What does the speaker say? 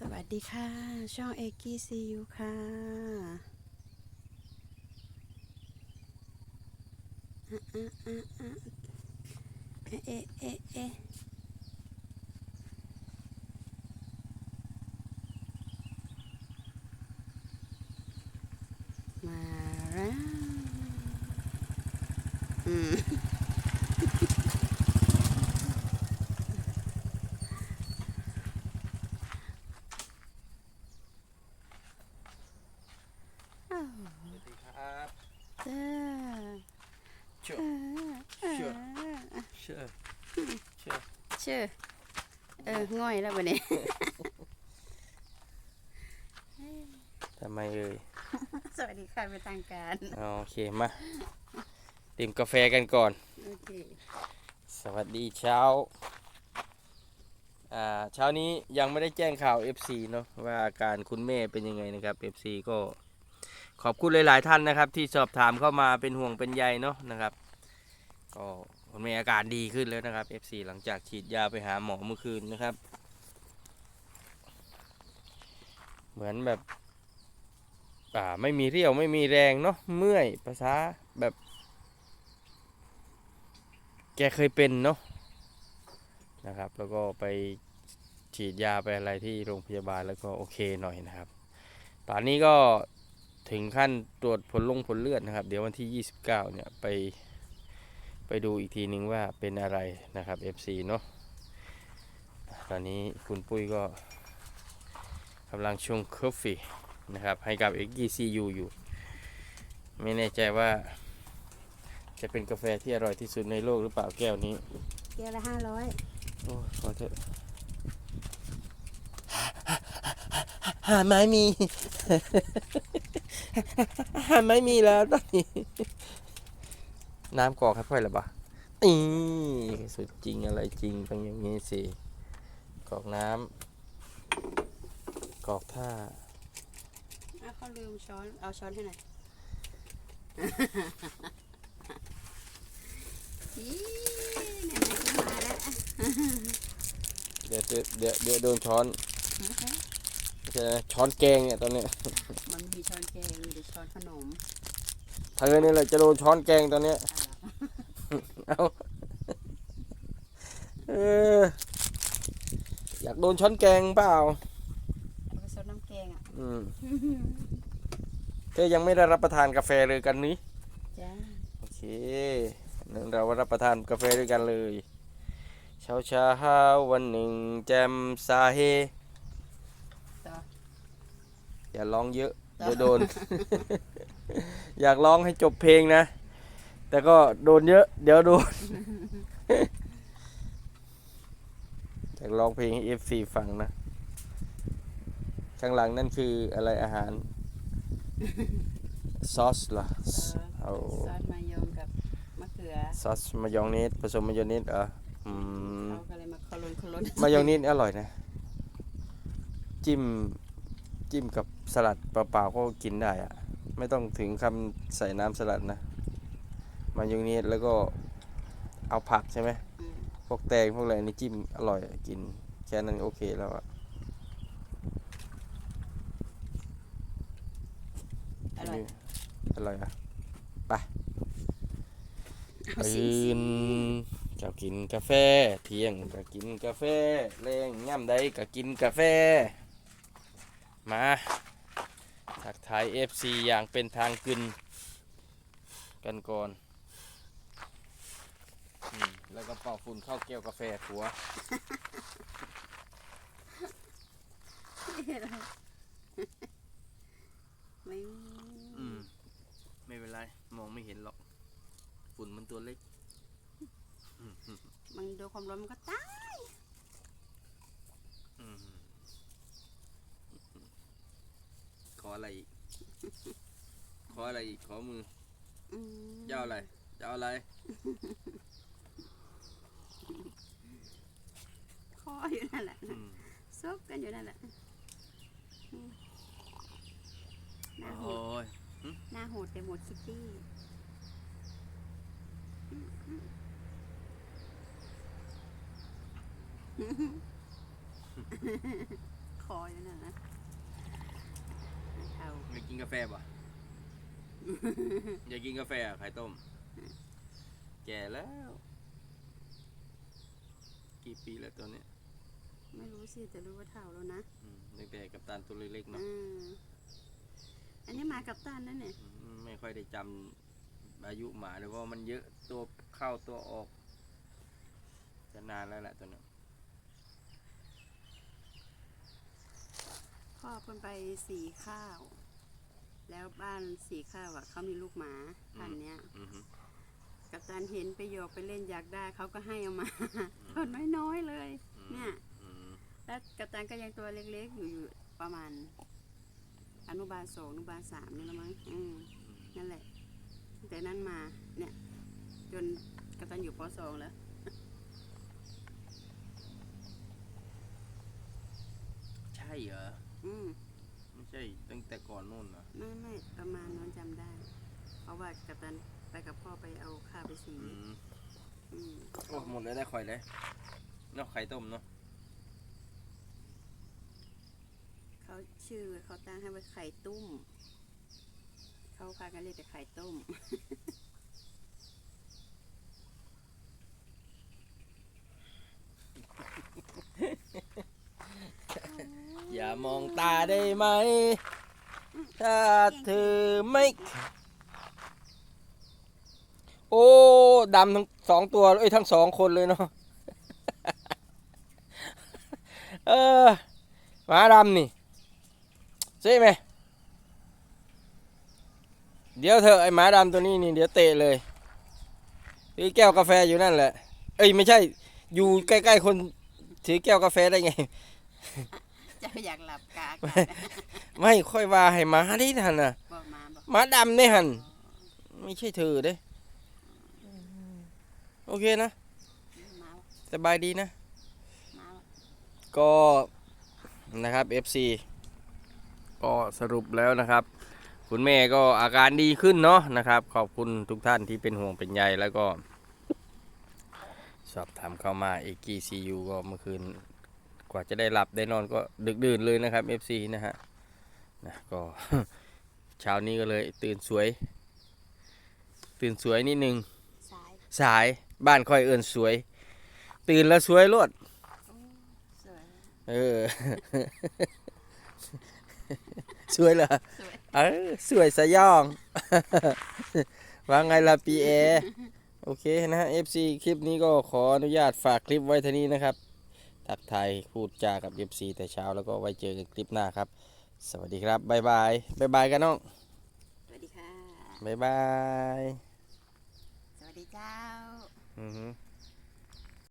สวัสดีค่ะ ช่องเอกีซียูค่ะอะอะอะอะ เอ๊ะเอ๊ะเอ๊ะเอ๊ะมาแล้ว อืม อ้าว สวัสดีครับ จ้า เชื่ออ่าเชื่ออ่าเชื่อเชื่อชื่อเออง่อยแล้ววันนี้ทำไมเอ่ยสวัสดีค่ะเป็นทางการเอาโอเคมาดื่มกาแฟกันก่อนโอเคสวัสดีเช้าอ่าเช้านี้ยังไม่ได้แจ้งข่าว FC เนาะว่าอาการคุณแม่เป็นยังไงนะครับ FC ก็ ขอบคุณหลาย ๆ ท่านนะครับ ที่สอบถามเข้ามาเป็นห่วงเป็นใยเนาะนะครับก็คุณแม่อาการดีขึ้นแล้วนะครับ FC หลังจากฉีดยาไปหาหมอเมื่อคืนนะครับ เหมือนแบบอ่าไม่มีเรี่ยวไม่มีแรงเนาะเมื่อยภาษาแบบ แกเคยเป็นเนาะนะครับ แล้วก็ไปฉีดยาไปอะไรที่โรงพยาบาลแล้วก็โอเคหน่อยนะครับ ตอนนี้ก็ ถึงขั้นตรวจผลลงผลเลือดนะครับ เดี๋ยววันที่ 29 เนี่ยไปไปดูอีกทีนึงว่าเป็นอะไรนะครับ FC เนาะตอนนี้คุณปุ้ยก็กำลังชงคอฟฟี่นะครับ ให้กับ XGCU อยู่ ไม่แน่ใจว่า จะเป็นกาแฟที่อร่อยที่สุดในโลกหรือเปล่าแก้วนี้ แก้วละห้าร้อยโอ้ยขอเถอะหาไม้มีหา ไม้มีแล้วตอนนี้ น้ำกรอกให้พ่อยหรือเปล่าอีสุดจริงอะไรจริงต้องอย่างนี้สิกรอกน้ำกรอกท่าอะเขาลืมช้อน เอาช้อนให้หน่อยอีไหนๆก็มาแล้วเดี๋ยวเดี๋ยวเดี๋ยวเดี๋ยวโดนช้อน ไม่ใช่นะช้อนแกงเนี่ยตอนเนี้ยมันมีช้อนแกงมีแต่ช้อนขนมถ้าเกิดนี่แหละจะโดนช้อนแกงตอนเนี้ยอะเอาเอออยากโดนช้อนแกงเปล่าเอาไปซดน้ำแกงอะอืมเธอยังไม่ได้รับประทานกาแฟเลยกันนี้จ้าโอเคงั้นเรารับประทานกาแฟด้วยกันเลย เช้าเช้าวันหนึ่งแจมสาเฮต่อ อย่าร้องเยอะต่อเดี๋ยวโดน อยากร้องให้จบเพลงนะ แต่ก็โดนเยอะ เดี๋ยวโดนอยากร้องเพลงให้ FC ฟังนะ ข้างหลังนั่นคืออะไรอาหาร ซอสเหรอเอเอาอซอสมายองกับมะเขือซอสมายองเนสผสมมายองเนสเหรออืมเขาก็เลยมาคลนคลนมายองเนสอร่อยนะ จิ้มจิ้มกับ สลัดเปล่าๆก็กินได้อะไม่ต้องถึงคำใส่น้ำสลัดนะมายองเนสแล้วก็เอาผักใช่ไหมอืมพวกแตงพวกอะไรนี่จิ้มอร่อยอะกิน แค่นั้นโอเคแล้วอะอร่อยอร่อยอะเอาสิตื่นเจ้ากินกาแฟ เที่ยงก็กินกาแฟแรงย่ำใดก็กินกาแฟ มา ทักทาย FC อย่างเป็นทางกึนกันก่อนอืมแล้วก็เป่าฝุ่นเข้าแก้วกาแฟหัว ไม่อืม ไม่เป็นไร มองไม่เห็นหรอก ฝุ่นมันตัวเล็ก มันโดนความร้อนมันก็ตาย อืมข ออะไรอีก ขออะไรอีก ขอมืออืมจะเอาอะไรจะเอาอะไร คออยู่นั่นแหละอืมซบกันอยู่นั่นแหละอืมหน้าโหโอ้ดยหน้าโหดแต่หมดคิตตี้คออยู่นั่นนะเท่าอยากกินกาแฟป่ะอยากกินกาแฟอะไข่ต้ม แก่แล้ว กี่ปีแล้วตัวเนี้ยไม่รู้สิแต่รู้ว่าเท่าแล้วนะอืมตั้งแต่กับตานตัวเล็กๆเนาะ อืมอันนี้มากับต้านนั่นเนี่ยอืมไม่ค่อยได้จำอายุหมาเลยเพราะมันเยอะตัวเข้าตัวออกจะนานแล้วแหละตัวเนี้ย พ่อเพิ่นไปสีข้าว แล้วบ้านสีข้าวอะเขามีลูกหมาพันธุ์เนี้ยอือฮึกับตันเห็นไปโยกไปเล่นอยากได้เขาก็ให้เอามาตอนน้อยๆเลยอืมเนี่ย อืมแล้วกับตันก็ยังตัวเล็กๆอยู่อยู่ประมาณ อนุบาลสองอนุบาลสามนี่ละมั้งอืมนั่นแหละตั้งแต่นั้นมาเนี่ย จนกับตันอยู่ปสองแล้ว ใช่เหรอ อืมไม่ใช่ตั้งแต่ก่อนนู่นเหรอไม่ไม่ประมาณนั้นจำได้ เพราะว่ากับตันไปกับพ่อไปเอาข้าวไปสี อืมอืมโอ้หมดเลยได้ข่อยเลยเนาะไข่ต้มเนาะเขาชื่อเขาตั้งให้ว่าไข่ตุ้ม เขาพากันเรียกแต่ไข่ต้ม อย่า มองตาได้ไหม ถ้าเธอไม่ โอ้ดำทั้งสองตัวเอ้ยทั้งสองคนเลยเนาะเออหมาดำนี่ใช่ไหมเดี๋ยวเธอไอหมาดำตัวนี้นี่เดี๋ยวเตะเลยถือแก้วกาแฟอยู่นั่นแหละ เอ้ยไม่ใช่ อยู่ใกล้ๆคนถือแก้วกาแฟได้ไง จะอยากหลับกาไม่กันไม่ค่อยว่าให้หมาที่ทันน่ะบอกมาบอกหมาดำเนี่ยหันไม่ใช่เธอเด้โอเคนะ มาสบายดีนะ มาก็นะครับ FC ก็สรุปแล้วนะครับ คุณแม่ก็อาการดีขึ้นเนาะนะครับ ขอบคุณทุกท่านที่เป็นห่วงเป็นใยแล้วก็ สอบถามเข้ามาเอกีซียูก็เมื่อคืน กว่าจะได้หลับได้นอนก็ดึกดื่นเลยนะครับ FC นะฮะนะก็เช้านี้ก็เลยตื่นสวย ตื่นสวยนิดนึง สายสายบ้านค่อยเอินสวย ตื่นแล้วสวยรวดโอ้สวยเออ สวยเหรอสวยเออสวยสยอง ว่าไงล่ะปีเอ โอเคนะฮะ FC คลิปนี้ก็ขออนุญาตฝากคลิปไว้เท่านี้นะครับ ทักทายพูดจากับ FC แต่เช้าแล้วก็ไว้เจอกันคลิปหน้าครับ สวัสดีครับบ๊ายบายบ๊ายบายกันน้องสวัสดีค่ะบ๊ายบายสวัสดีเจ้า อือฮึส